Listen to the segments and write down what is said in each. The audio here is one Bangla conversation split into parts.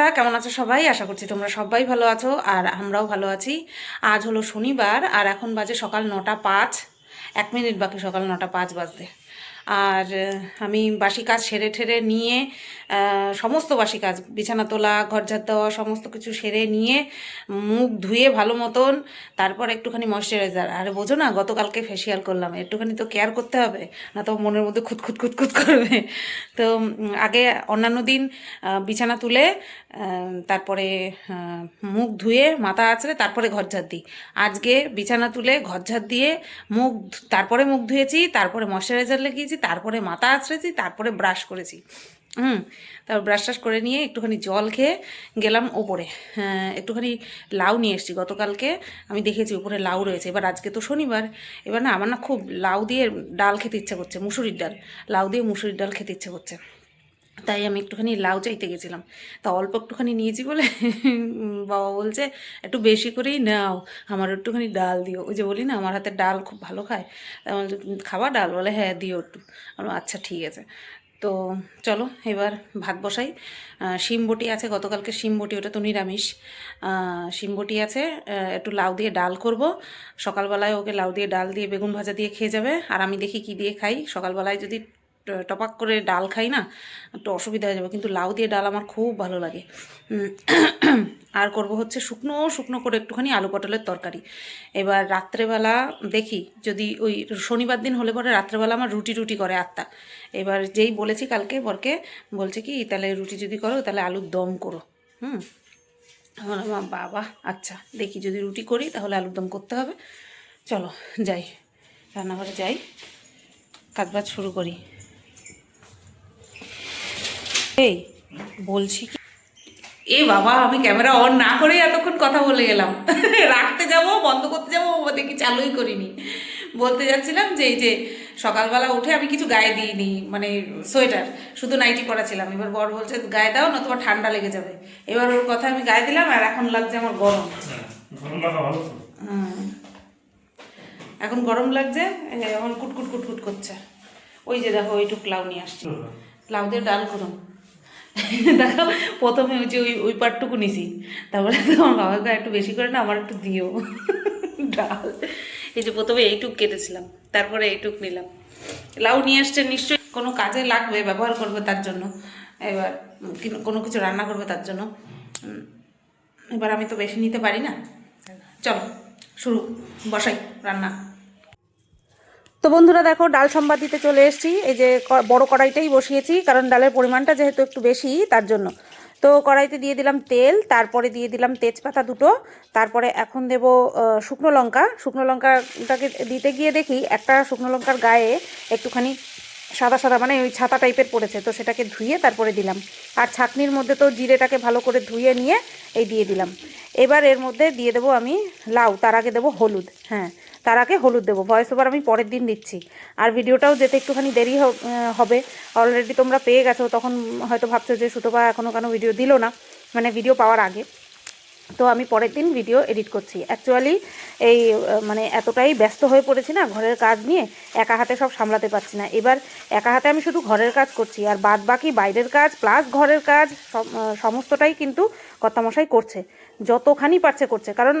বন্ধুরা, কেমন আছো সবাই? আশা করছি তোমরা সবাই ভালো আছো আর আমরাও ভালো আছি। আজ হলো শনিবার আর এখন বাজে সকাল নটা পাঁচ। এক মিনিট বাকি সকাল নটা পাঁচ বাজতে। আর আমি বাসি কাজ সেরে ঠেরে নিয়ে সমস্ত বাসি কাজ, বিছানা তোলা ঘর ঝাড় দেওয়া, সমস্ত কিছু সেরে নিয়ে মুখ ধুয়ে ভালো মতন, তারপর একটুখানি ময়শ্চারাইজার আর বোঝো না, গতকালকে ফেসিয়াল করলাম, একটুখানি তো কেয়ার করতে হবে, না তো মনের মধ্যে খুঁতখুত খুঁতখুত করবে। তো আগে অন্যান্য দিন বিছানা তুলে তারপরে মুখ ধুয়ে মাথা আঁচড়ে তারপরে ঘর ঝাড় দিই। আজকে বিছানা তুলে ঘর ঝাড় দিয়ে মুখ তারপরে মুখ ধুয়েছি, তারপরে ময়শ্চারাইজার লাগিয়েছি তারপরে মাথা আঁচড়েছি তারপরে ব্রাশ করেছি। হুম তারপর ব্রাশ টাশ করে নিয়ে একটুখানি জল খেয়ে গেলাম ওপরে। হ্যাঁ, একটুখানি লাউ নিয়ে এসেছি। গতকালকে আমি দেখেছি উপরে লাউ রয়েছে। এবার আজকে তো শনিবার এবার না আমার না খুব লাউ দিয়ে ডাল খেতে ইচ্ছা করছে মুসুরির ডাল। লাউ দিয়ে মুসুরির ডাল খেতে ইচ্ছে করছে। তাই আমি একটুখানি লাউ চাইতে গেছিলাম। তা অল্প একটুখানি নিয়েছি বলে বাবা বলছে একটু বেশি করেই নাও আমার একটুখানি ডাল দিও। ওই যে বলি না আমার হাতে ডাল খুব ভালো খায়। বলছি, ডাল? বলে হ্যাঁ দিও একটু। আচ্ছা ঠিক আছে। তো চলো এবার ভাত বসাই। শিম বটি আছে গতকালকে শিম বটি ওটা তো নিরামিষ। শিম বটি আছে একটু লাউ দিয়ে ডাল করব। সকালবেলায় ওকে লাউ দিয়ে ডাল দিয়ে বেগুন ভাজা দিয়ে খেয়ে যাবে। আর আমি দেখি কি দিয়ে খাই। সকালবেলায় যদি টপাক করে ডাল খাই না একটু অসুবিধা হয়ে যাবে। কিন্তু লাউ দিয়ে ডাল আমার খুব ভালো লাগে। আর করব হচ্ছে শুকনো শুকনো করে একটুখানি আলু পটলের তরকারি। এবার রাত্রেবেলা দেখি, যদি ওই শনিবার দিন হলে পরে রাত্রেবেলা আমার রুটি রুটি করে আত্মা। এবার যেই বলেছি কালকে বরকে, বলছে কি, তাহলে রুটি যদি করো, তাহলে আলুর দম করো। হুম? আমার বাবা আচ্ছা দেখি যদি রুটি করি, তাহলে আলুর দম করতে হবে। চলো, যাই, রান্নাঘরে যাই কাজবাজ শুরু করি। এই বলছি কি? এ বাবা আমি ক্যামেরা অন না করে এতক্ষণ কথা বলে গেলাম রাখতে যাব বন্ধ করতে যাব ও দেখি চালুই করিনি। বলতে যাচ্ছিলাম যে এই যে সকালবেলা উঠে আমি কিছু গায়ে দিইনি মানে সোয়েটার শুধু নাইটি পরা ছিলাম। এবার বর বলছে গায়ে দাও না তোমার ঠান্ডা লেগে যাবে। এবার ওর কথা আমি গায়ে দিলাম আর এখন লাগছে আমার গরম। এখন গরম লাগছে এখন কুটকুট কুটকুট করছে। ওই যে দেখো ওইটুক লাউ নিয়ে আসছি। দিয়ে ডাল করুন। দেখো, প্রথমে ওই যে ওই ওই পাটটুকু নিছি। তারপরে তোমার বাবাকে একটু বেশি করে না, আমার একটু দিও। ডাল। এই যে প্রথমে এইটুক কেটেছিলাম, তারপরে এইটুক নিলাম। লাউ নিয়ে আসছে নিশ্চয়ই, কোনো কাজে লাগবে, ব্যবহার করবে তার জন্য। এবার, কোনো কিছু রান্না করবে তার জন্য। এবার আমি তো বেশি নিতে পারি না। চলো, শুরু, বসাই রান্না। তো বন্ধুরা দেখো, ডাল সম্বাদ দিতে চলে এসেছি। এই যে বড় কড়াইটাই বসিয়েছি, কারণ ডালের পরিমাণটা যেহেতু একটু বেশি, তার জন্য। তো কড়াইতে দিয়ে দিলাম তেল, তারপরে দিয়ে দিলাম তেজপাতা দুটো, তারপরে এখন দেব শুকনো লঙ্কা। শুকনো লঙ্কাটাকে দিতে গিয়ে দেখি, একটা শুকনো লঙ্কার গায়ে একটুখানি সাদা সাদা মানে ওই ছাতা টাইপের পড়েছে, তো সেটাকে ধুয়ে তারপরে দিলাম। আর ছাকনির মধ্যে তো জিরেটাকে ভালো করে ধুয়ে নিয়ে এই দিয়ে দিলাম। এবার এর মধ্যে দিয়ে দেবো আমি লাউ, তার আগে দেবো হলুদ হ্যাঁ। তার আগে হলুদ দেবো। ভয়েস ওভার আমি পরের দিন দিচ্ছি। আর ভিডিওটাও যেতে একটুখানি দেরি হবে। অলরেডি তোমরা পেয়ে গেছো, তখন হয়তো ভাবছ যে সুতোবা এখনও কেন ভিডিও দিল না? মানে ভিডিও পাওয়ার আগে। তো আমি পরের দিন ভিডিও এডিট করছি। অ্যাকচুয়ালি এই মানে এতটাই ব্যস্ত হয়ে পড়েছি না ঘরের কাজ নিয়ে, একা হাতে সব সামলাতে পারছি না। এবার একা হাতে আমি শুধু ঘরের কাজ করছি, আর বাদ বাকি বাইরের কাজ প্লাস ঘরের কাজ সমস্তটাই কিন্তু কর্তামশাই করছে। যতখানি পারছে করছে। কারণ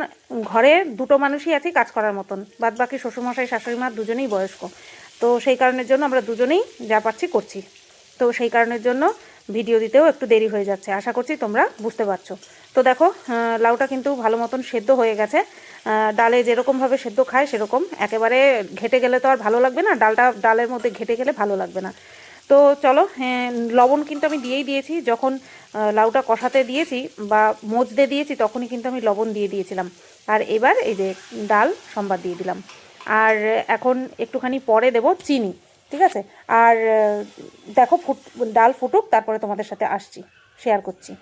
ঘরে দুটো মানুষই আছি কাজ করার মতন। বাদ বাকি শ্বশুরমশাই শাশুড়ি মা দুজনেই বয়স্ক। তো সেই কারণের জন্য আমরা দুজনেই যা পারছি করছি। তো সেই কারণের জন্য ভিডিও দিতেও একটু দেরি হয়ে যাচ্ছে। আশা করছি তোমরা বুঝতে পারছ। তো দেখো লাউটা কিন্তু ভালো মতন সেদ্ধ হয়ে গেছে। ডালে যেরকমভাবে সেদ্ধ খায় সেরকম। একেবারে ঘেটে গেলে তো আর ভালো লাগবে না। ডালটা, ডালের মধ্যে ঘেটে গেলে ভালো লাগবে না। তো চলো লবণ কিন্তু আমি দিয়েই দিয়েছি। যখন লাউটা কষাতে দিয়েছি বা মজতে দিয়েছি, তখনই কিন্তু আমি লবণ দিয়ে দিয়েছিলাম। আর এবার এই যে ডাল, সম্বাদ দিয়ে দিলাম। আর এখন একটুখানি পরে দেব চিনি, ঠিক আছে? আর দেখো ফুট, ডাল ফুটুক, তারপরে তোমাদের সাথে আসছি শেয়ার করছি।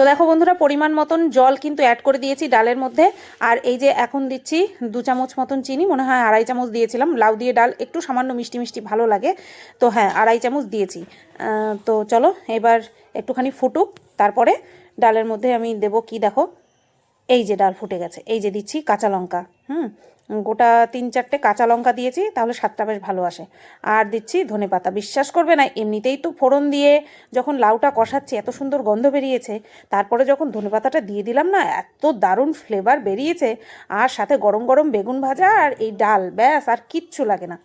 তো দেখো বন্ধুরা, পরিমাণ মতন জল কিন্তু অ্যাড করে দিয়েছি ডালের মধ্যে। আর এই যে এখন দিচ্ছি দু চামচ মতন চিনি, মনে হয় আড়াই চামচ দিয়েছিলাম। লাউ দিয়ে ডাল একটু সামান্য মিষ্টি মিষ্টি ভালো লাগে। তো হ্যাঁ আড়াই চামচ দিয়েছি। তো চলো, এবার একটুখানি ফুটুক। তারপরে ডালের মধ্যে আমি দেব কি দেখো? এই যে ডাল ফুটে গেছে, এই যে দিচ্ছি কাঁচা লঙ্কা। হুম গোটা তিন চারটে কাঁচা লঙ্কা দিয়েছি, তাহলে স্বাদটা বেশ ভালো আসে। আর দিচ্ছি ধনে পাতা। বিশ্বাস করবে না, এমনিতেই তো ফোড়ন দিয়ে যখন লাউটা কষাচ্ছি, এত সুন্দর গন্ধ বেরিয়েছে, তারপরে যখন ধনে পাতাটা দিয়ে দিলাম না, এত দারুণ ফ্লেভার বেরিয়েছে, আর সাথে গরম গরম বেগুন ভাজা আর এই ডাল, ব্যাস, আর কিচ্ছু লাগে না।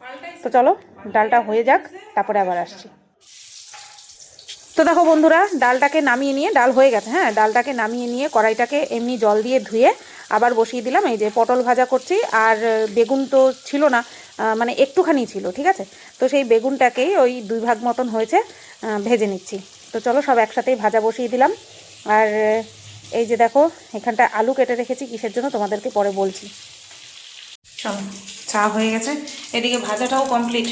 তো চলো, ডালটা হয়ে যাক, তারপরে আবার আসছি। তো দেখো বন্ধুরা, ডালটাকে নামিয়ে নিয়ে, ডাল হয়ে গেছে হ্যাঁ ডালটাকে নামিয়ে নিয়ে কড়াইটাকে এমনি জল দিয়ে ধুয়ে আবার বসিয়ে দিলাম। এই যে পটল ভাজা করছি, আর বেগুন তো ছিল না মানে একটুখানি ছিল, ঠিক আছে? তো সেই বেগুনটাকেই ওই দুই ভাগ মতন হয়েছে ভেজে নিচ্ছি। তো চলো সব একসাথেই ভাজা বসিয়ে দিলাম। আর এই যে দেখো, এখানটা আলু কেটে রেখেছি, কিসের জন্য তোমাদেরকে পরে বলছি। চলো, চা হয়ে গেছে। এদিকে ভাজাটাও কমপ্লিট।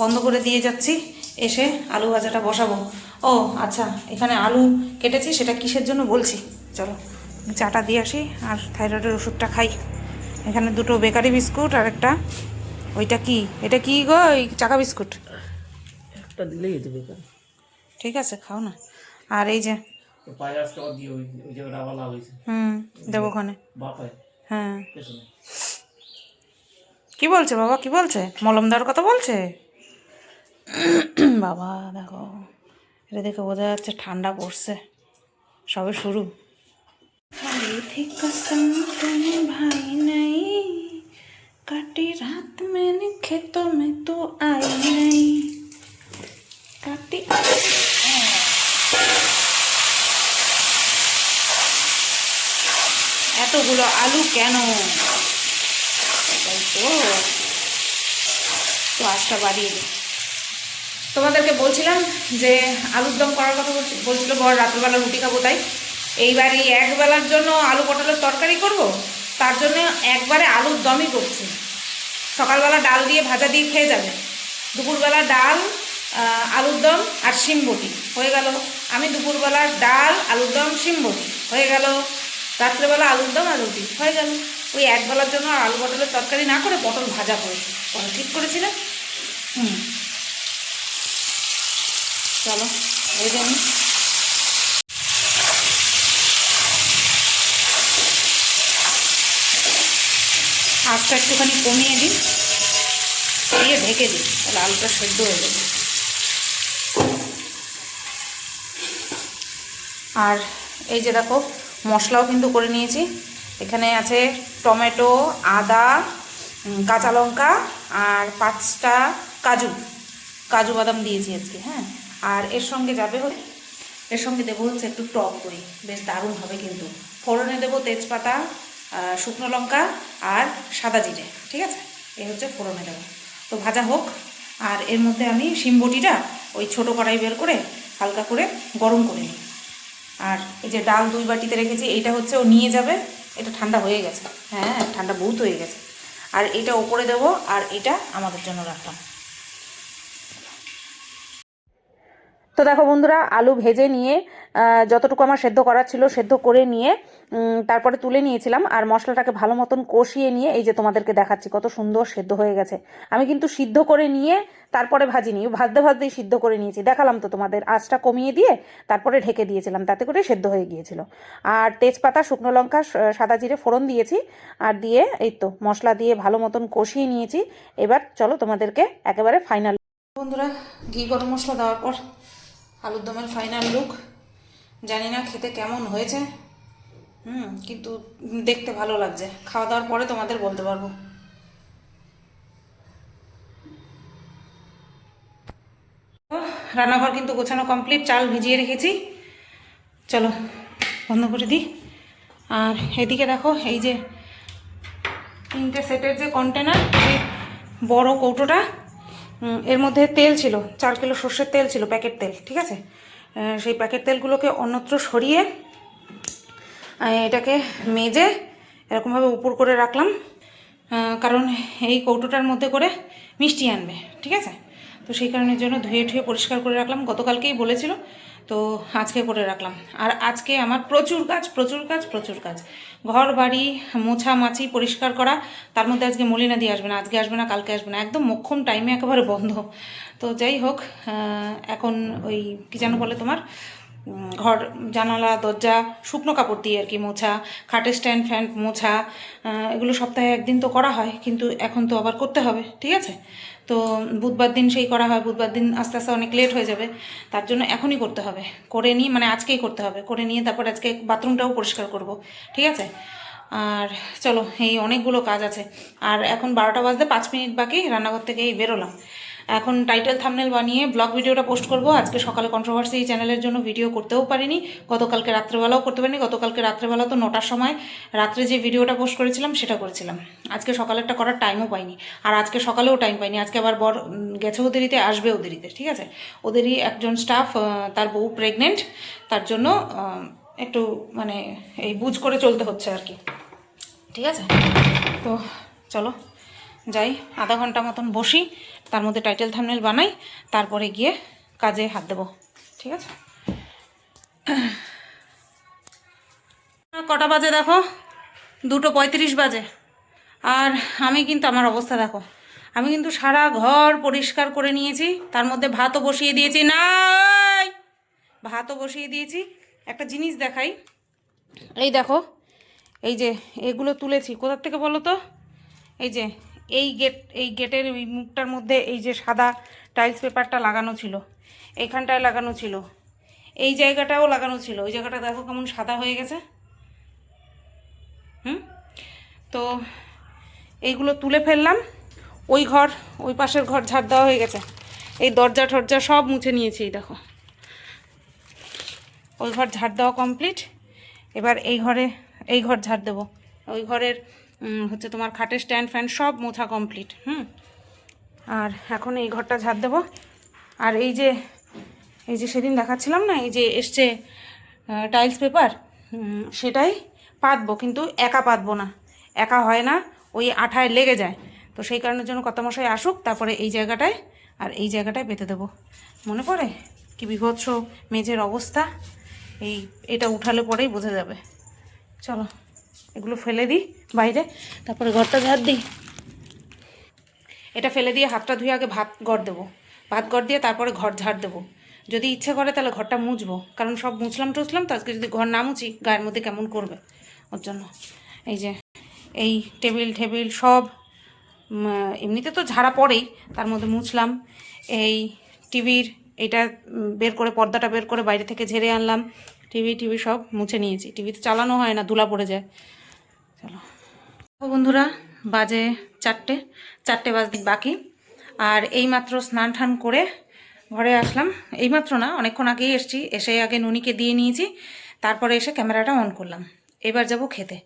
বন্ধ করে দিয়ে যাচ্ছি, এসে আলু ভাজাটা বসাবো। ও আচ্ছা এখানে আলু কেটেছি, সেটা কিসের জন্য বলছি? চলো। চাটা দিয়ে আসি আর থাইরয়েডের ওষুধটা খাই। এখানে দুটো বেকারি বিস্কুট আর একটা ওইটা কি? এটা কি গো? ওই চাকা বিস্কুট। একটা দিলেই যেতে বেকার ঠিক আছে খাও না। আর এই যে হুম দেবো ওখানে। হ্যাঁ। কি বলছে বাবা? কি বলছে? মলম দেওয়ার কথা বলছে? বাবা দেখো। এটা দেখে বোঝা যাচ্ছে ঠান্ডা পড়ছে। সবে শুরু। थी कसम तुम्हें भाई नहीं काटी रात मैंने खेतों में तो आई नहीं काटी এতগুলো আলু কেন তাই তো তো আজটা বাড়িয়ে দিই তোমাদেরকে বলছিলাম যে আলুর দম করার কথা বলছি বলছিল বর রাত্রবেলা রুটি খাবো তাই এইবার এই একবেলার জন্য আলু পটলের তরকারি করব। তার জন্য একবারে আলুর দমই করছি। সকালবেলা ডাল দিয়ে ভাজা দিয়ে খেয়ে যাবে। দুপুরবেলা ডাল আলুর দম আর শিম বটি। হয়ে গেল। আমি দুপুরবেলা ডাল, আলুর দম, শিম বটি। হয়ে গেল। রাত্রেবেলা আলুর দম আর রুটি। হয়ে গেল। ওই একবেলার জন্য আলু পটলের তরকারি না করে পটল ভাজা করেছি। পটল ঠিক করেছিলে? হুম। চলো, এই যে আমি একটুখানি কমিয়ে দিই। দিয়ে ঢেকে দিই, তাহলে আলুটা সেদ্ধ হয়ে যাবে। আর এই যে দেখো, মশলাও কিন্তু করে নিয়েছি। এখানে আছে টমেটো, আদা কাঁচা লঙ্কা আর পাঁচটা কাজু। কাজু বাদাম দিয়েছি আজকে হ্যাঁ? আর এর সঙ্গে যাবে এর সঙ্গে দেবো হচ্ছে একটু টক দই। বেশ দারুণ হবে কিন্তু। ফোড়নে দেবো তেজপাতা শুকনো লঙ্কা আর সাদা জিরে, ঠিক আছে? এই হচ্ছে ফোড়নে দেবো তো ভাজা হোক, আর এর মধ্যে আমি শিমবটিটা ওই ছোটো কড়াই বের করে হালকা করে গরম করে নিই। আর এই যে ডাল দুই বাটিতে রেখেছি, এইটা হচ্ছে ও নিয়ে যাবে, এটা ঠান্ডা হয়ে গেছে। হ্যাঁ ঠান্ডা বহুত হয়ে গেছে। আর এটা ওপরে দেবো, আর এটা আমাদের জন্য রাখলাম। তো দেখো বন্ধুরা, আলু ভেজে নিয়ে যতটুকু আমার সেদ্ধ করার ছিল সেদ্ধ করে নিয়ে তারপরে তুলে নিয়েছিলাম আর মশলাটাকে ভালো মতন কষিয়ে নিয়ে, এই যে তোমাদেরকে দেখাচ্ছি কত সুন্দর সেদ্ধ হয়ে গেছে। আমি কিন্তু সিদ্ধ করে নিয়ে তারপরে ভাজিনি, ভাজতে ভাজতেই সিদ্ধ করে নিয়েছি। দেখালাম তো তোমাদের আঁচটা কমিয়ে দিয়ে তারপরে ঢেকে দিয়েছিলাম, তাতে করে সেদ্ধ হয়ে গিয়েছিল। আর তেজপাতা, শুকনো লঙ্কা সাদা জিরে ফোড়ন দিয়েছি আর দিয়ে এই তো মশলা দিয়ে ভালো মতন কষিয়ে নিয়েছি। এবার চলো তোমাদেরকে একেবারে ফাইনাল বন্ধুরা, ঘি গরম মশলা দেওয়ার পর আলুর দমের ফাইনাল লুক জানি না খেতে কেমন হয়েছে। হুম, কিন্তু দেখতে ভালো লাগছে। খাওয়া দাওয়ার পরে তোমাদের বলতে পারব। রান্নাঘর কিন্তু গোছানো কমপ্লিট চাল ভিজিয়ে রেখেছি। চলো, বন্ধ করে দিই। আর এদিকে দেখো, এই যে তিনটে সেটের যে কন্টেনার সেই বড় কৌটোটা এর মধ্যে তেল ছিল, চার কিলো সর্ষের তেল ছিল, প্যাকেট তেল, ঠিক আছে? সেই প্যাকেট তেলগুলোকে অন্যত্র সরিয়ে এটাকে মেজে এরকমভাবে উপর করে রাখলাম কারণ এই কৌটোটার মধ্যে করে মিষ্টি আনবে, ঠিক আছে? তো সেই কারণের জন্য ধুয়ে ঠুয়ে পরিষ্কার করে রাখলাম। গতকালকেই বলেছিল তো আজকে করে রাখলাম। আর আজকে আমার প্রচুর কাজ প্রচুর কাজ প্রচুর কাজ। ঘর, বাড়ি, মোছা, মাছি পরিষ্কার করা, তার মধ্যে আজকে মলিনা দিয়ে আসবে না, আজকে আসবে না, কালকে আসবে না, একদম মক্ষম টাইমে একেবারে বন্ধ। তো যাই হোক এখন ওই কী যেন বলে তোমার ঘর, জানালা, দরজা, শুকনো কাপড় দিয়ে আর কি মোছা, খাটের স্ট্যান্ড ফ্যান মোছা এগুলো সপ্তাহে একদিন তো করা হয়, কিন্তু এখন তো আবার করতে হবে, ঠিক আছে? তো বুধবার দিন সেই করা হয়, বুধবার দিন আস্তে আস্তে অনেক লেট হয়ে যাবে। তার জন্য এখনই করতে হবে। করে নিয়ে মানে আজকেই করতে হবে। করে নিয়ে তারপর আজকে বাথরুমটাও পরিষ্কার করব। ঠিক আছে? আর চলো, এই অনেকগুলো কাজ আছে। আর এখন বারোটা বাজতে পাঁচ মিনিট বাকি, রান্নাঘর থেকে এই বেরোলাম। এখন টাইটেল থামনেল বানিয়ে ব্লগ ভিডিওটা পোস্ট করব। আজকে সকালে কন্ট্রোভার্সি এই চ্যানেলের জন্য ভিডিও করতেও পারিনি। গতকালকে রাত্রেবেলাও করতে পারিনি। গতকালকে রাত্রেবেলা তো নটার সময় রাত্রে যে ভিডিওটা পোস্ট করেছিলাম সেটা করেছিলাম। আজকে সকালেরটা করার টাইমও পাইনি। আর আজকে সকালেও টাইম পাইনি। আজকে আবার বর উম, গেছেও দেরিতে আসবেও দেরিতে ঠিক আছে? ওদেরই একজন স্টাফ তার বউ প্রেগনেন্ট তার জন্য একটু মানে এই বুঝ করে চলতে হচ্ছে আর কি। ঠিক আছে? তো চলো। যাই, আধা ঘণ্টা মতন বসি, তার মধ্যে টাইটেল থামনেল বানাই, তারপরে গিয়ে কাজে হাত দেবো। ঠিক আছে? কটা বাজে দেখো? দুটো পঁয়ত্রিশ বাজে। আর আমি কিন্তু, আমার অবস্থা দেখো। আমি কিন্তু সারা ঘর পরিষ্কার করে নিয়েছি, তার মধ্যে ভাতও বসিয়ে দিয়েছি। নাই! ভাতও বসিয়ে দিয়েছি। একটা জিনিস দেখাই। এই দেখো, এই যে এগুলো তুলেছি। কোথার থেকে বলো তো? এই যে এই গেট, এই গেটের ওই মুখটার মধ্যে এই যে সাদা টাইলস পেপারটা লাগানো ছিল, এইখানটায় লাগানো ছিল, এই জায়গাটাও লাগানো ছিল, ওই জায়গাটা দেখো কেমন সাদা হয়ে গেছে। হুম? তো এইগুলো তুলে ফেললাম, ওই ঘর, ওই পাশের ঘর ঝাড় দেওয়া হয়ে গেছে। এই দরজা টরজা সব মুছে নিয়েছি দেখো। ওই ঘর ঝাড় দেওয়া কমপ্লিট এবার এই ঘরে, এই ঘর ঝাড় দেবো। ওই ঘরের হচ্ছে তোমার খাটের স্ট্যান্ড ফ্যান সব মোছা কমপ্লিট হুম? আর এখন এই ঘরটা ঝাড় দেবো। আর এই যে এই যে সেদিন দেখাচ্ছিলাম না, এই যে এসছে টাইলস পেপার সেটাই পাতবো, কিন্তু একা পাতবো না। একা হয় না, ওই আঠায় লেগে যায়। তো সেই কারণের জন্য কত মশাই আসুক, তারপরে এই জায়গাটায়, আর এই জায়গাটায় পেতে দেবো। মনে পড়ে? কি বিভৎস মেঝের অবস্থা। এই, এটা উঠালে পরেই বোঝা যাবে। চলো। এগুলো ফেলে দিই বাইরে। তারপরে ঘরটা ঝাড় দিই। এটা ফেলে দিয়ে হাতটা ধুয়ে আগে ভাত গড় দেবো। ভাত গড় দিয়ে তারপরে ঘর ঝাড় দেবো। যদি ইচ্ছে করে তাহলে ঘরটা মুছবো। কারণ সব মুছলাম টুছলাম, তো আজকে যদি ঘর না মুছি, গায়ের মধ্যে কেমন করবে? ওর জন্য। এই যে, এই টেবিল টেবিল সব এমনিতে তো ঝাড়া পড়েই, তার মধ্যে মুছলাম। এই টিভির এটা বের করে, পর্দাটা বের করে বাইরে থেকে ঝেড়ে আনলাম। টিভি টিভি সব মুছে নিয়েছি। টিভি তো চালানো হয় না, ধুলা পড়ে যায়। চলো। বন্ধুরা, বাজে চারটে চারটে বাজে বাকি। আর এইমাত্র স্নান টান করে ঘরে আসলাম। এইমাত্র না, অনেকক্ষণ আগেই এসেছি। এসে আগে নুনিকে দিয়ে নিয়েছি। তারপরে এসে ক্যামেরাটা অন করলাম। এবার যাব খেতে।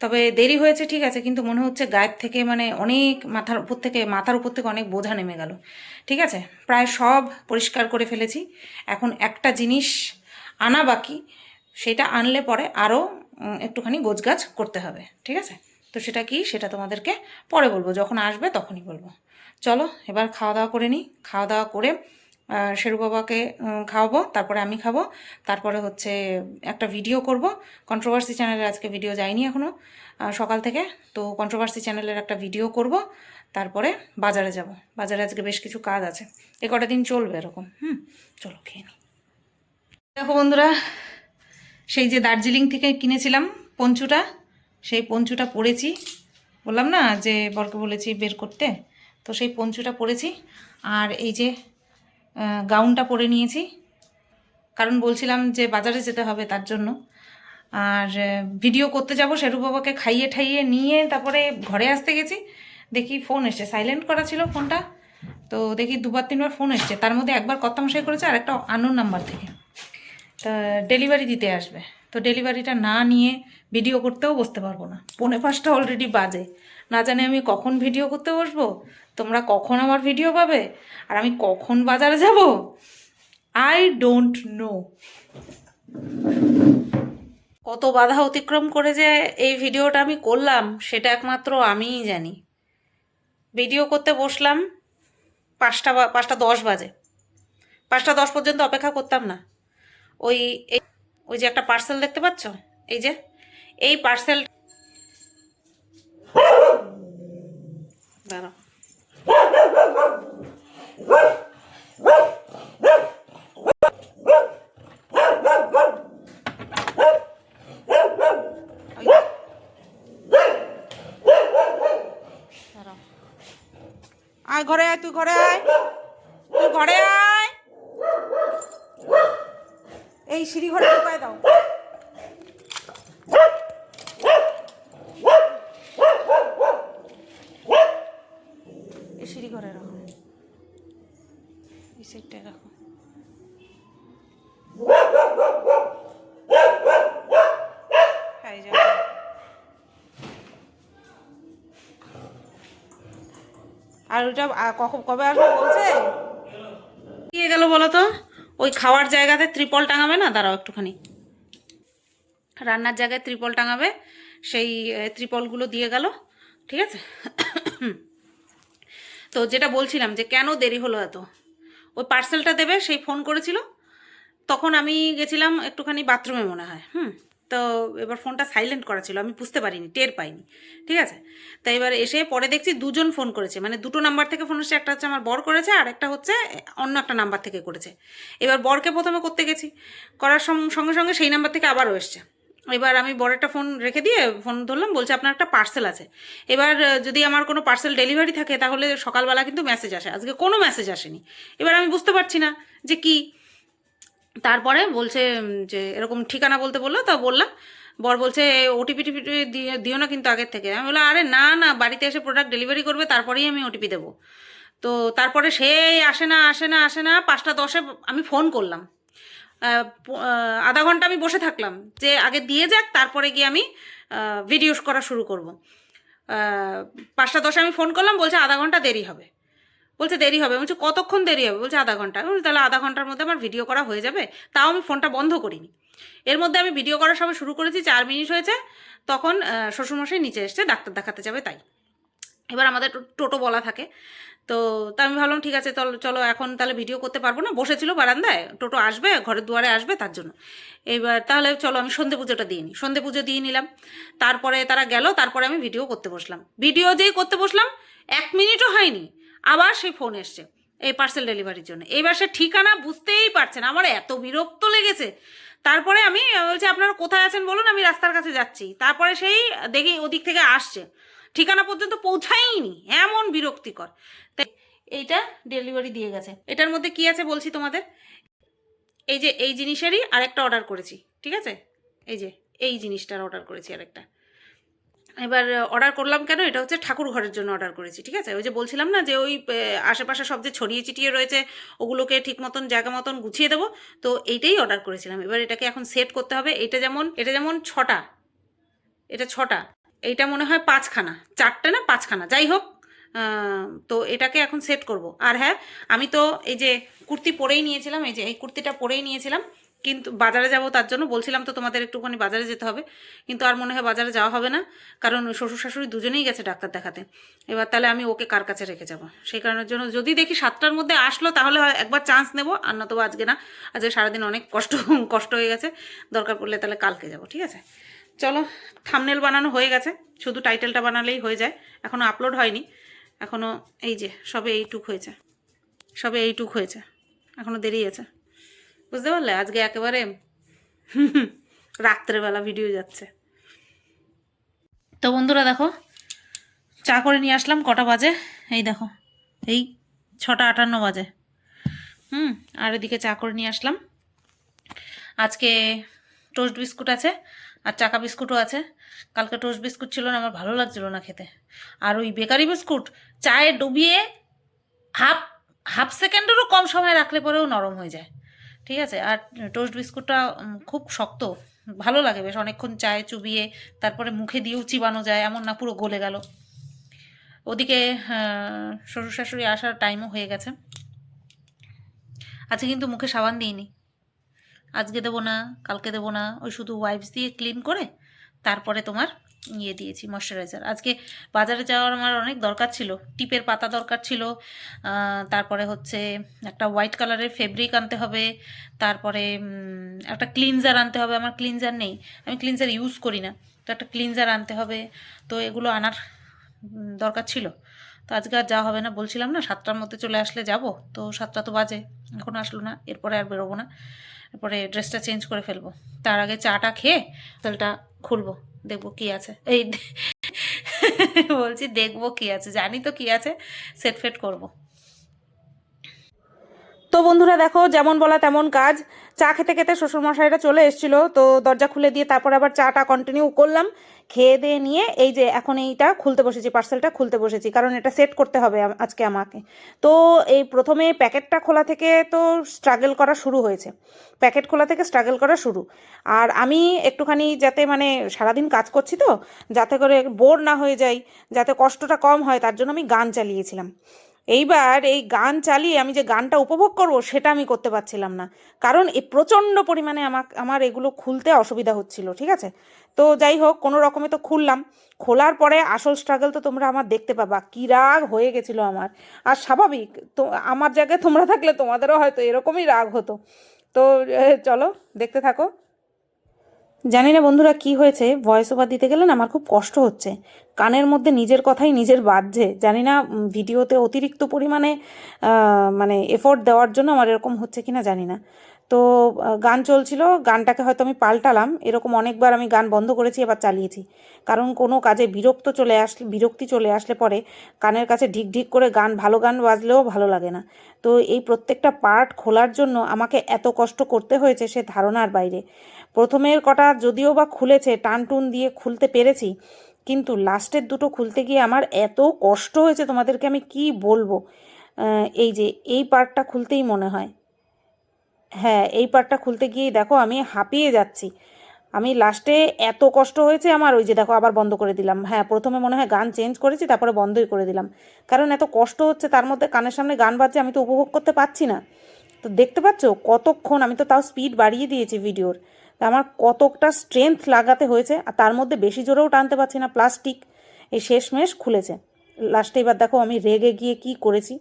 তবে দেরি হয়েছে, ঠিক আছে, কিন্তু মনে হচ্ছে গায়ের থেকে মানে অনেক মাথার উপর থেকে, মাথার উপর থেকে অনেক বোঝা নেমে গেল। ঠিক আছে, প্রায় সব পরিষ্কার করে ফেলেছি। এখন একটা জিনিস আনা বাকি, সেটা আনলে পরে আরও একটুখানি গোছগাছ করতে হবে, ঠিক আছে? তো সেটা কি? সেটা তোমাদেরকে পরে বলব। যখন আসবে তখনই বলব। চলো, এবার খাওয়া দাওয়া করে নিই। খাওয়া দাওয়া করে শেরু বাবাকে খাওয়াবো, তারপরে আমি খাব। তারপরে হচ্ছে একটা ভিডিও করব। কন্ট্রোভার্সি চ্যানেলে আজকে ভিডিও যায়নি এখনও সকাল থেকে। তো কন্ট্রোভার্সি চ্যানেলের একটা ভিডিও করব। তারপরে বাজারে যাব। বাজারে আজকে বেশ কিছু কাজ আছে। এ কটা দিন চলবে এরকম। হুম, চলো খেয়ে নিই। দেখো বন্ধুরা সেই যে দার্জিলিং থেকে কিনেছিলাম পঞ্চুটা, সেই পঞ্চুটা পরেছি। বললাম না যে বরকে বলেছি বের করতে, তো সেই পঞ্চুটা পরেছি। আর এই যে গাউনটা পরে নিয়েছি। কারণ বলছিলাম যে বাজারে যেতে হবে তার জন্য। আর ভিডিও করতে যাব শেরু বাবাকে খাইয়ে ঠাইয়ে নিয়ে তারপরে ঘরে আসতে গেছি। দেখি ফোন এসছে, সাইলেন্ট করা ছিল ফোনটা। তো দেখি দুবার তিনবার ফোন এসছে। তার মধ্যে একবার কথা মশাই করেছে আর একটা আননোন নাম্বার থেকে। তা ডেলিভারি দিতে আসবে। তো ডেলিভারিটা না নিয়ে ভিডিও করতেও বসতে পারব না। পৌনে পাঁচটা অলরেডি বাজে। না জানি আমি কখন ভিডিও করতে বসবো? তোমরা কখন আমার ভিডিও পাবে? আর আমি কখন বাজারে যাব? আই ডোন্ট নো কত বাধা অতিক্রম করে যে এই ভিডিওটা আমি করলাম, সেটা একমাত্র আমিই জানি। ভিডিও করতে বসলাম, পাঁচটা পাঁচটা দশ বাজে। পাঁচটা দশ পর্যন্ত অপেক্ষা করতাম না। ওই ওই যে একটা পার্সেল দেখতে পাচ্ছ? এই যে এই পার্সেল দাঁড়াও আয় ঘরে আয় তুই ঘরে আয় তুই ঘরে আয় এই সিঁড়ি ঘরে ঢুকায় দাও। সিঁড়ি ঘরে রাখো। এই সাইডটায় রাখো। যাও আর ওইটা আ- কখন, কবে আসবে বলছে? দিয়ে গেল বলো তো? ওই খাওয়ার জায়গাতে ত্রিপল টাঙাবে না? দাঁড়াও একটুখানি। রান্নার জায়গায় ত্রিপল টাঙাবে, সেই ত্রিপলগুলো দিয়ে গেল, ঠিক আছে? তো যেটা বলছিলাম যে কেন দেরি হলো এত? ওই পার্সেলটা দেবে, সেই ফোন করেছিল, তখন আমি গেছিলাম একটুখানি বাথরুমে মনে হয়, হুম? তো এবার ফোনটা সাইলেন্ট করা ছিল, আমি বুঝতে পারিনি, টের পাইনি, ঠিক আছে? তো এবার এসে পরে দেখছি দুজন ফোন করেছে মানে দুটো নাম্বার থেকে ফোন এসেছে একটা হচ্ছে আমার বর করেছে, আর একটা হচ্ছে অন্য একটা নাম্বার থেকে করেছে। এবার বরকে প্রথমে করতে গেছি, করার সঙ্গে সঙ্গে সেই নাম্বার থেকে আবারও এসছে। এবার আমি বড় একটা ফোন রেখে দিয়ে ফোন ধরলাম, বলছে আপনার একটা পার্সেল আছে। এবার যদি আমার কোনো পার্সেল ডেলিভারি থাকে, তাহলে সকালবেলা কিন্তু মেসেজ আসে, আজকে কোনো মেসেজ আসেনি। এবার আমি বুঝতে পারছি না যে কি তারপরে বলছে যে এরকম ঠিকানা বলতে বলল, তা বললাম। বর বলছে ওটিপি টিপি দিও না কিন্তু আগের থেকে। আমি বললাম, আরে না না, বাড়িতে এসে প্রোডাক্ট ডেলিভারি করবে, তারপরেই আমি ওটিপি দেবো। তো তারপরে সে আসে না আসে না আসে না, পাঁচটা দশে আমি ফোন করলাম। আধা ঘণ্টা আমি বসে থাকলাম, যে আগে দিয়ে যাক, তারপরে গিয়ে আমি ভিডিও করা শুরু করব। পাঁচটা দশে আমি ফোন করলাম, বলছে আধা ঘণ্টা দেরি হবে। বলছে দেরি হবে। বলছে কতক্ষণ দেরি হবে? বলছে আধা ঘণ্টা। বলছি, তাহলে আধা ঘণ্টার মধ্যে আমার ভিডিও করা হয়ে যাবে। তাও আমি ফোনটা বন্ধ করিনি। এর মধ্যে আমি ভিডিও করা সবে শুরু করেছি চার মিনিট হয়েছে। তখন শ্বশুরমশাই নিচে এসছে ডাক্তার দেখাতে যাবে তাই। এবার আমাদের টোটো বলা থাকে। তো তা আমি ভাবলাম ঠিক আছে চলো চলো এখন তাহলে ভিডিও করতে পারব না। বসেছিল বারান্দায় টোটো আসবে ঘরের দুয়ারে আসবে তার জন্য। এবার তাহলে চলো আমি সন্ধে পুজোটা দিয়ে নিই সন্ধে পুজো দিয়ে নিলাম। তারপরে তারা গেল তারপরে আমি ভিডিও করতে বসলাম। ভিডিও যেই করতে বসলাম এক মিনিটও হয়নি। আবার সেই ফোন এসছে, এই পার্সেল ডেলিভারির জন্য। এবার সে ঠিকানা বুঝতেই পারছে না, আমার এত বিরক্ত লেগেছে। তারপরে আমি বলছি, আপনারা কোথায় আছেন বলুন, আমি রাস্তার কাছে যাচ্ছি। তারপরে সেই দেখি ওদিক থেকে আসছে। ঠিকানা পর্যন্ত পৌঁছায়নি এমন বিরক্তিকর। তাই এইটা ডেলিভারি দিয়ে গেছে। এটার মধ্যে কি আছে বলছি তোমাদের? এই যে, এই জিনিসেরই আরেকটা অর্ডার করেছি, ঠিক আছে? এই যে, এই জিনিসটার অর্ডার করেছি আরেকটা। এবার অর্ডার করলাম কেন? এটা হচ্ছে ঠাকুর ঘরের জন্য অর্ডার করেছি, ঠিক আছে? ওই যে বলছিলাম না যে ওই আশেপাশে সব যে ছড়িয়ে ছিটিয়ে রয়েছে, ওগুলোকে ঠিক মতন, জায়গা মতন গুছিয়ে দেবো। তো এইটাই অর্ডার করেছিলাম। এবার এটাকে এখন সেট করতে হবে। এটা যেমন এটা যেমন ছটা, এটা ছটা, এইটা মনে হয় পাঁচখানা, চারটে না পাঁচখানা, যাই হোক তো এটাকে এখন সেট করব। আর হ্যাঁ আমি তো এই যে কুর্তি পরেই নিয়েছিলাম, এই যে এই কুর্তিটা পরেই নিয়েছিলাম কিন্তু বাজারে যাব তার জন্য বলছিলাম তো তোমাদের একটুখানি বাজারে যেতে হবে। কিন্তু আর মনে হয় বাজারে যাওয়া হবে না, কারণ শ্বশুর শাশুড়ি দুজনেই গেছে ডাক্তার দেখাতে। এবার তাহলে আমি ওকে কার কাছে রেখে যাব? সেই কারণের জন্য যদি দেখি সাতটার মধ্যে আসলো, তাহলে একবার চান্স নেব। আর নতুবা আজকে না, আজকে সারাদিন অনেক কষ্ট কষ্ট হয়ে গেছে। দরকার পড়লে তাহলে কালকে যাব, ঠিক আছে? চলো থামনেল বানানো হয়ে গেছে। শুধু টাইটেলটা বানালেই হয়ে যায়। এখনও আপলোড হয়নি। এখনও এই যে, সবে এইটুক হয়েছে। সবে এইটুক হয়েছে। এখনও দেরি আছে বুঝতে পারলে? আজকে একেবারে রাত্রেবেলা ভিডিও যাচ্ছে। তো বন্ধুরা দেখো, চা করে নিয়ে আসলাম, কটা বাজে? এই দেখো, এই ছটা আটান্ন বাজে। হুম, আর এদিকে চা করে নিয়ে আসলাম। আজকে টোস্ট বিস্কুট আছে, আর চাকা বিস্কুটও আছে। কালকে টোস্ট বিস্কুট ছিল না, আমার ভালো লাগছিল না খেতে। আর ওই বেকারি বিস্কুট চায়ে ডুবিয়ে হাফ হাফ সেকেন্ডেরও কম সময় রাখলে পরেও নরম হয়ে যায়। ঠিক আছে? আর টোস্ট বিস্কুটটা খুব শক্ত। ভালো লাগে বেশ। অনেকক্ষণ চায়ে চুবিয়ে তারপরে মুখে দিয়েও চিবানো যায়, এমন না পুরো গলে গেল। ওদিকে শ্বশুর শাশুড়ি আসার টাইমও হয়ে গেছে। আজকে কিন্তু মুখে সাবান দিইনি। আজকে দেবো না, কালকে দেবো না। ওই শুধু ওয়াইপস দিয়ে ক্লিন করে, তারপরে তোমার ইয়ে দিয়েছি ময়শ্চারাইজার আজকে বাজারে যাওয়ার আমার অনেক দরকার ছিল, টিপের পাতা দরকার ছিল তারপরে হচ্ছে একটা হোয়াইট কালারের ফেব্রিক আনতে হবে, তারপরে একটা ক্লিনজার আনতে হবে, আমার ক্লিনজার নেই, আমি ক্লিনজার ইউজ করি না, তো একটা ক্লিনজার আনতে হবে, তো এগুলো আনার দরকার ছিল। তো আজকে আর যাওয়া হবে না, বলছিলাম না, সাতটার মধ্যে চলে আসলে যাব, তো সাতটা তো বাজে, এখন আসলো না, এরপরে আর বেরোবো না, এরপরে ড্রেসটা চেঞ্জ করে ফেলব। তার আগে চাটা খেয়ে তেলটা খুলবো। দেখব কি আছে। এই বলছি দেখব কি আছে, জানি তো কি আছে, সেট ফেট করব। তো বন্ধুরা দেখো, যেমন বলা তেমন কাজ। চা খেতে খেতে শ্বশুরমশাইরা চলে এসেছিল, তো দরজা খুলে দিয়ে তারপর আবার চাটা কন্টিনিউ করলাম। খেয়ে দিয়ে নিয়ে এই যে এখন এইটা খুলতে বসেছি পার্সেলটা খুলতে বসেছি, কারণ এটা সেট করতে হবে আজকে আমাকে। তো এই প্রথমে প্যাকেটটা খোলা থেকে তো স্ট্রাগল করা শুরু হয়েছে। প্যাকেট খোলা থেকে স্ট্রাগল করা শুরু। আর আমি একটুখানি যাতে মানে সারাদিন কাজ করছি তো, যাতে করে বোর না হয়ে যাই, যাতে কষ্টটা কম হয়, তার জন্য আমি গান চালিয়েছিলাম। এইবার এই গান চালিয়ে আমি যে গানটা উপভোগ করব সেটা আমি করতে পারছিলাম না। কারণ এই প্রচণ্ড পরিমাণে আমার আমার এগুলো খুলতে অসুবিধা হচ্ছিল, ঠিক আছে? তো যাই হোক, কোনো রকমে তো খুললাম। খোলার পরে আসল স্ট্রাগল তো তোমরা আমার দেখতে পাবা। কী রাগ হয়ে গেছিল আমার। আর স্বাভাবিক, তো আমার জায়গায় তোমরা থাকলে তোমাদেরও হয়তো এরকমই রাগ হতো। তো চলো, দেখতে থাকো। জানি না বন্ধুরা কি হয়েছে ভয়েস ওভার দিতে গেলে আমার খুব কষ্ট হচ্ছে। কানের মধ্যে নিজের কথাই নিজের বাজছে। জানি না ভিডিওতে অতিরিক্ত পরিমাণে মানে এফোর্ট দেওয়ার জন্য আমার এরকম হচ্ছে কি না জানি না। তো গান চলছিল, গানটাকে হয়তো আমি পাল্টালাম। এরকম অনেকবার আমি গান বন্ধ করেছি, এবার চালিয়েছি। কারণ কোনো কাজে বিরক্ত চলে আসলে বিরক্তি চলে আসলে পরে কানের কাছে ঢিক ঢিক করে গান, ভালো গান বাজলেও ভালো লাগে না। তো এই প্রত্যেকটা পার্ট খোলার জন্য আমাকে এত কষ্ট করতে হয়েছে সে ধারণার বাইরে। প্রথমের কটা যদিও বা খুলেছে টান টুন দিয়ে খুলতে পেরেছি, কিন্তু লাস্টের দুটো খুলতে গিয়ে আমার এত কষ্ট হয়েছে তোমাদেরকে আমি কি বলব? এই যে, এই পার্টটা খুলতেই মনে হয়। হ্যাঁ এই পার্টটা খুলতে গিয়েই দেখো আমি হাঁপিয়ে যাচ্ছি। আমি লাস্টে এত কষ্ট হয়েছে আমার, ওই যে দেখো আবার বন্ধ করে দিলাম। হ্যাঁ প্রথমে মনে হয় গান চেঞ্জ করেছি, তারপরে বন্ধই করে দিলাম। কারণ এত কষ্ট হচ্ছে, তার মধ্যে কানের সামনে গান বাজছে, আমি তো উপভোগ করতে পারছি না। তো দেখতে পাচ্ছ কতক্ষণ, আমি তো তাও স্পিড বাড়িয়ে দিয়েছি ভিডিওর তা আমার কতকটা স্ট্রেংথ লাগাতে হয়েছে, আর তার মধ্যে বেশি জোরেও টানতে পারছি না প্লাস্টিক এই শেষমেশ খুলেছে। লাস্টে এবার দেখো আমি রেগে গিয়ে কি করেছি।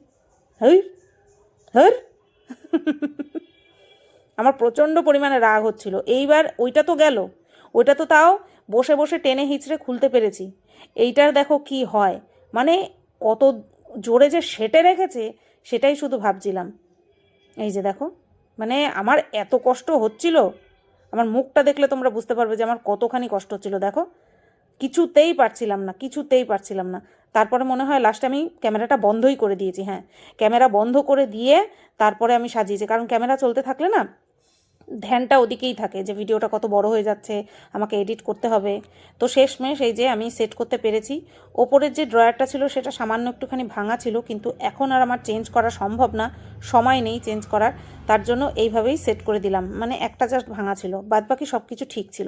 হই হর আমার প্রচণ্ড পরিমাণে রাগ হচ্ছিল। এইবার ওইটা তো গেল, ওইটা তো তাও বসে বসে টেনে হিচড়ে খুলতে পেরেছি। এইটার দেখো কি হয় মানে কত জোরে যে সেটে রেখেছে, সেটাই শুধু ভাবছিলাম। এই যে দেখো মানে আমার এত কষ্ট হচ্ছিল আমার মুখটা দেখলে তোমরা বুঝতে পারবে যে আমার কতখানি কষ্ট হচ্ছিল, দেখো। কিছুতেই পারছিলাম না, কিছুতেই পারছিলাম না। তারপরে মনে হয় লাস্টে আমি ক্যামেরাটা বন্ধই করে দিয়েছি হ্যাঁ। ক্যামেরা বন্ধ করে দিয়ে তারপরে আমি সাজিয়েছি, কারণ ক্যামেরা চলতে থাকলে না ধ্যানটা ওদিকেই থাকে যে ভিডিওটা কত বড় হয়ে যাচ্ছে, আমাকে এডিট করতে হবে। তো শেষমেশ এই যে আমি সেট করতে পেরেছি। ওপরের যে ড্রয়ারটা ছিল সেটা সামান্য একটুখানি ভাঙা ছিল, কিন্তু এখন আর আমার চেঞ্জ করা সম্ভব না। সময় নেই চেঞ্জ করার। তার জন্য এইভাবেই সেট করে দিলাম। মানে একটা জাস্ট ভাঙা ছিল বাদ বাকি সব কিছু ঠিক ছিল।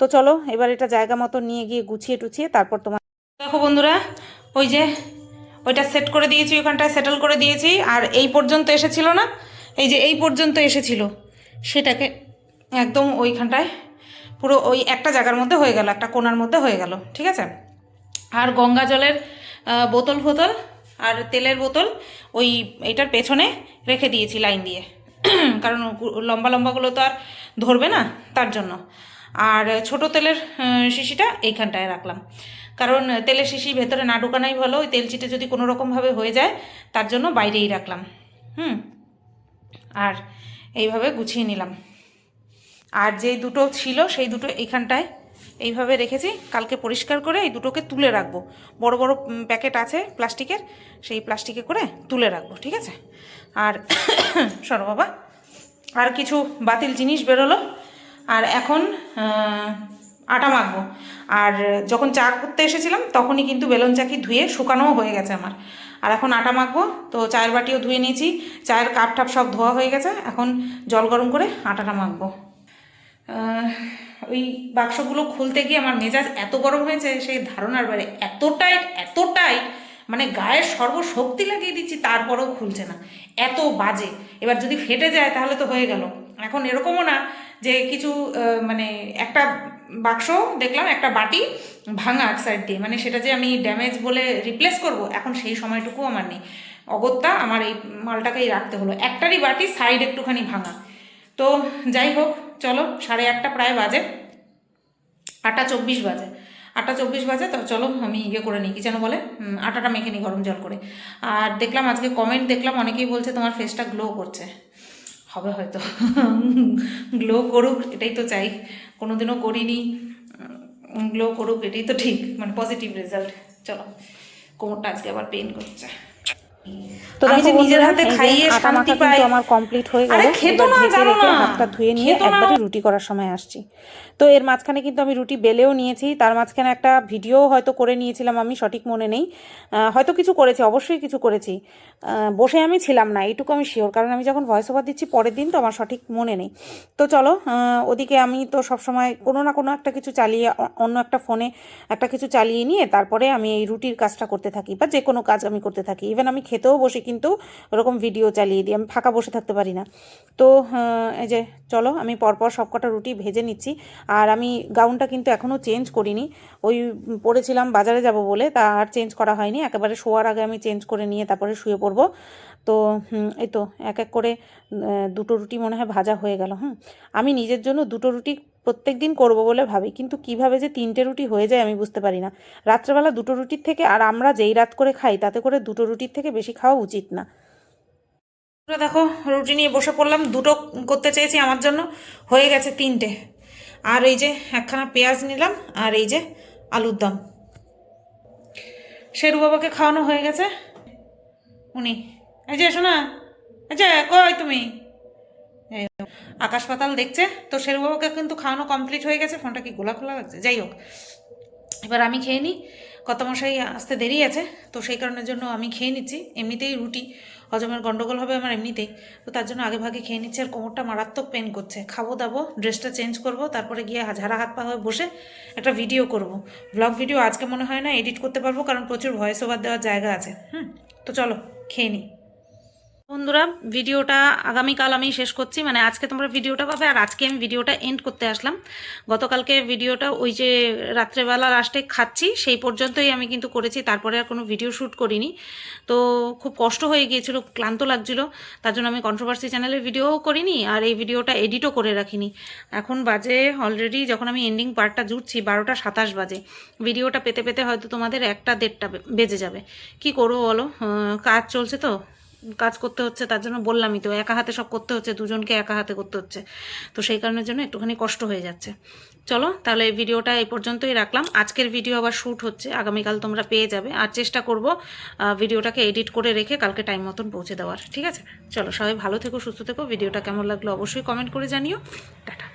তো চলো, এবার এটা জায়গা মতো নিয়ে গিয়ে গুছিয়ে টুছিয়ে তারপর তোমার দেখো বন্ধুরা, ওই যে ওইটা সেট করে দিয়েছি ওখানটায় সেটেল করে দিয়েছি, আর এই পর্যন্ত এসেছিল না? এই যে এই পর্যন্ত এসেছিল। সেটাকে একদম ওইখানটায় পুরো ওই একটা জায়গার মধ্যে হয়ে গেল, একটা কোণার মধ্যে হয়ে গেল, ঠিক আছে? আর গঙ্গা জলের বোতল ফোতল আর তেলের বোতল ওই এটার পেছনে রেখে দিয়েছি লাইন দিয়ে। কারণ লম্বা লম্বাগুলো তো আর ধরবে না তার জন্য। আর ছোট তেলের শিশিটা এইখানটায় রাখলাম। কারণ তেলের শিশি ভেতরে না ঢুকানোই ভালো, ওই তেল চিটে যদি কোনো রকমভাবে হয়ে যায়, তার জন্য বাইরেই রাখলাম। হুম? আর এইভাবে গুছিয়ে নিলাম। আর যেই দুটো ছিল, সেই দুটো এইখানটায় এইভাবে রেখেছি। কালকে পরিষ্কার করে এই দুটোকে তুলে রাখব। বড় বড় প্যাকেট আছে প্লাস্টিকের, সেই প্লাস্টিকে করে তুলে রাখব, ঠিক আছে? আর সরো বাবা, আর কিছু বাতিল জিনিস বেরোলো। আর এখন আটা মাখবো। আর যখন চা করতে এসেছিলাম, তখনই কিন্তু বেলন চাকি ধুয়ে শুকানোও হয়ে গেছে আমার। আর এখন আটা মাখবো। তো চায়ের বাটিও ধুয়ে নিয়েছি। চায়ের কাপ টাপ সব ধোয়া হয়ে গেছে। এখন জল গরম করে আটাটা মাখবো। ওই বাক্সগুলো খুলতে গিয়ে আমার মেজাজ এত গরম হয়েছে, সেই ধারণার বাইরে এতটাই এতটাই মানে গায়ের সর্বশক্তি লাগিয়ে দিচ্ছি, তারপরেও খুলছে না। এত বাজে। এবার যদি ফেটে যায় তাহলে তো হয়ে গেল। এখন এরকমও না যে কিছু মানে একটা বাক্স দেখলাম একটা বাটি ভাঙা এক সাইড দিয়ে। মানে সেটা যে আমি ড্যামেজ বলে রিপ্লেস করব, এখন সেই সময়টুকু আমার নেই। অগত্যা আমার এই মালটাকেই রাখতে হলো। একটারই বাটি সাইড একটুখানি ভাঙা। তো যাই হোক, চলো সাড়ে আটটা প্রায় বাজে। আটটা চব্বিশ বাজে। আটটা চব্বিশ বাজে, তো চলো আমি ইয়ে করে নিই, কি যেন বলে? আটাটা মেখে নিই গরম জল করে। আর দেখলাম আজকে কমেন্ট দেখলাম, অনেকেই বলছে তোমার ফেসটা গ্লো করছে। হবে হয়তো। গ্লো করুক, এটাই তো চাই। কোনোদিনও করিনি। গ্লো করুক, এটাই তো ঠিক। মানে পজিটিভ রেজাল্ট চলো, কোমরটা আজকে আবার পেন করছে। তো আমি যে নিজের হাতে খাইয়ে শান্তি পাই। আমার কমপ্লিট হয়ে গেল। খেতো না, জানো না। হাতটা ধুয়ে নিয়ে একবারে রুটি করার সময় আসছি। তো এর মাঝখানে কিন্তু আমি রুটি বেলেও নিয়েছি তার মাঝখানে একটা ভিডিও হয়তো করে নিয়েছিলাম আমি সঠিক মনে নেই। হয়তো কিছু করেছি অবশ্যই কিছু করেছি। বসে আমি ছিলাম না এইটুকু আমি শিওর কারণ আমি যখন ভয়েস ওভার দিচ্ছি পরের দিন তো আমার সঠিক মনে নেই। তো চলো ওদিকে আমি তো সবসময় কোনো না কোনো একটা কিছু চালিয়ে অন্য একটা ফোনে একটা কিছু চালিয়ে নিয়ে তারপরে আমি এই রুটির কাজটা করতে থাকি বা যে কোনো কাজ আমি করতে থাকি। ইভেন আমি খেতেও বসে কিন্তু ওরকম ভিডিও চালিয়ে দিই আমি ফাঁকা বসে থাকতে পারি না। তো এই যে, চলো, আমি পরপর সব কটা রুটি ভেজে নিচ্ছি। আর আমি গাউনটা কিন্তু এখনও চেঞ্জ করিনি। ওই পরেছিলাম বাজারে যাব বলে, তা আর চেঞ্জ করা হয়নি। একেবারে শোয়ার আগে আমি চেঞ্জ করে নিয়ে তারপরে শুয়ে পড়ব। তো এই তো এক এক করে দুটো রুটি মনে হয় ভাজা হয়ে গেল, হুম। আমি নিজের জন্য দুটো রুটি প্রত্যেক দিন করব বলে ভাবি, কিন্তু কীভাবে যে তিনটে রুটি হয়ে যায় আমি বুঝতে পারি না। রাত্রেবেলা দুটো রুটির থেকে আর আমরা যেই রাত করে খাই, তাতে করে দুটো রুটির থেকে বেশি খাওয়া উচিত না। দেখো, রুটি নিয়ে বসে পড়লাম, দুটো করতে চেয়েছি আমার জন্য, হয়ে গেছে তিনটে। আর এই যে একখানা পেঁয়াজ নিলাম, আর এই যে আলুর দম। শেরু বাবাকে খাওয়ানো হয়ে গেছে। উনি এই যে, শোনা। এই যে, কই তুমি? আকাশ পাতাল দেখছে? তো শেরু কিন্তু খাওয়ানো কমপ্লিট হয়ে গেছে। ফোনটা কি গোলা খোলা লাগছে? যাই হোক। এবার আমি খেয়ে নিই। কত মশাই আসতে দেরি আছে, তো সেই কারণের জন্য আমি খেয়ে নিচ্ছি। এমনিতেই রুটি, হজমের গন্ডগোল হবে আমার এমনিতেই। তো তার জন্য আগে ভাগে খেয়ে নিচ্ছি। আর কোমরটা মারাত্মক পেন করছে। খাব, দাবো ড্রেসটা চেঞ্জ করব। তারপরে গিয়ে ঝাড়া হাত পা হয়ে বসে একটা ভিডিও করব। ব্লগ ভিডিও আজকে মনে হয় না এডিট করতে পারব, কারণ প্রচুর ভয়েস ওভার দেওয়ার জায়গা আছে। হুম, তো চলো, খেয়ে নিই। বন্ধুরা, ভিডিওটা আগামীকাল আমি শেষ করছি। মানে আজকে তোমরা ভিডিওটা পাবে আর আজকে আমি ভিডিওটা এন্ড করতে আসলাম। গতকালকে ভিডিওটা ওই যে রাত্রেবেলা লাস্টে খাচ্ছি, সেই পর্যন্তই আমি কিন্তু করেছি। তারপরে আর কোনো ভিডিও শ্যুট করিনি। তো খুব কষ্ট হয়ে গিয়েছিল, ক্লান্ত লাগছিল। তার জন্য আমি কন্ট্রোভার্সি চ্যানেলে ভিডিও করিনি আর এই ভিডিওটা এডিটও করে রাখিনি। এখন বাজে অলরেডি যখন আমি এন্ডিং পার্টটা জুটছি বারোটা সাতাশ বাজে। ভিডিওটা পেতে পেতে হয়তো তোমাদের একটা দেড়টা বেজে যাবে। কি করব বলো? কাজ চলছে তো? কাজ করতে হচ্ছে, তার জন্য বললামই তো, একা হাতে সব করতে হচ্ছে, দুজনকে একা হাতে করতে হচ্ছে। তো সেই কারণের জন্য একটুখানি কষ্ট হয়ে যাচ্ছে। চলো, তাহলে এই ভিডিওটা এই পর্যন্তই রাখলাম। আজকের ভিডিও আবার শ্যুট হচ্ছে, আগামীকাল তোমরা পেয়ে যাবে। আর চেষ্টা করব ভিডিওটাকে এডিট করে রেখে কালকে টাইম মতন পৌঁছে দেওয়ার, ঠিক আছে? চলো, সবাই ভালো থেকো, সুস্থ থেকো। ভিডিওটা কেমন লাগল অবশ্যই কমেন্ট করে জানিও। টাটা।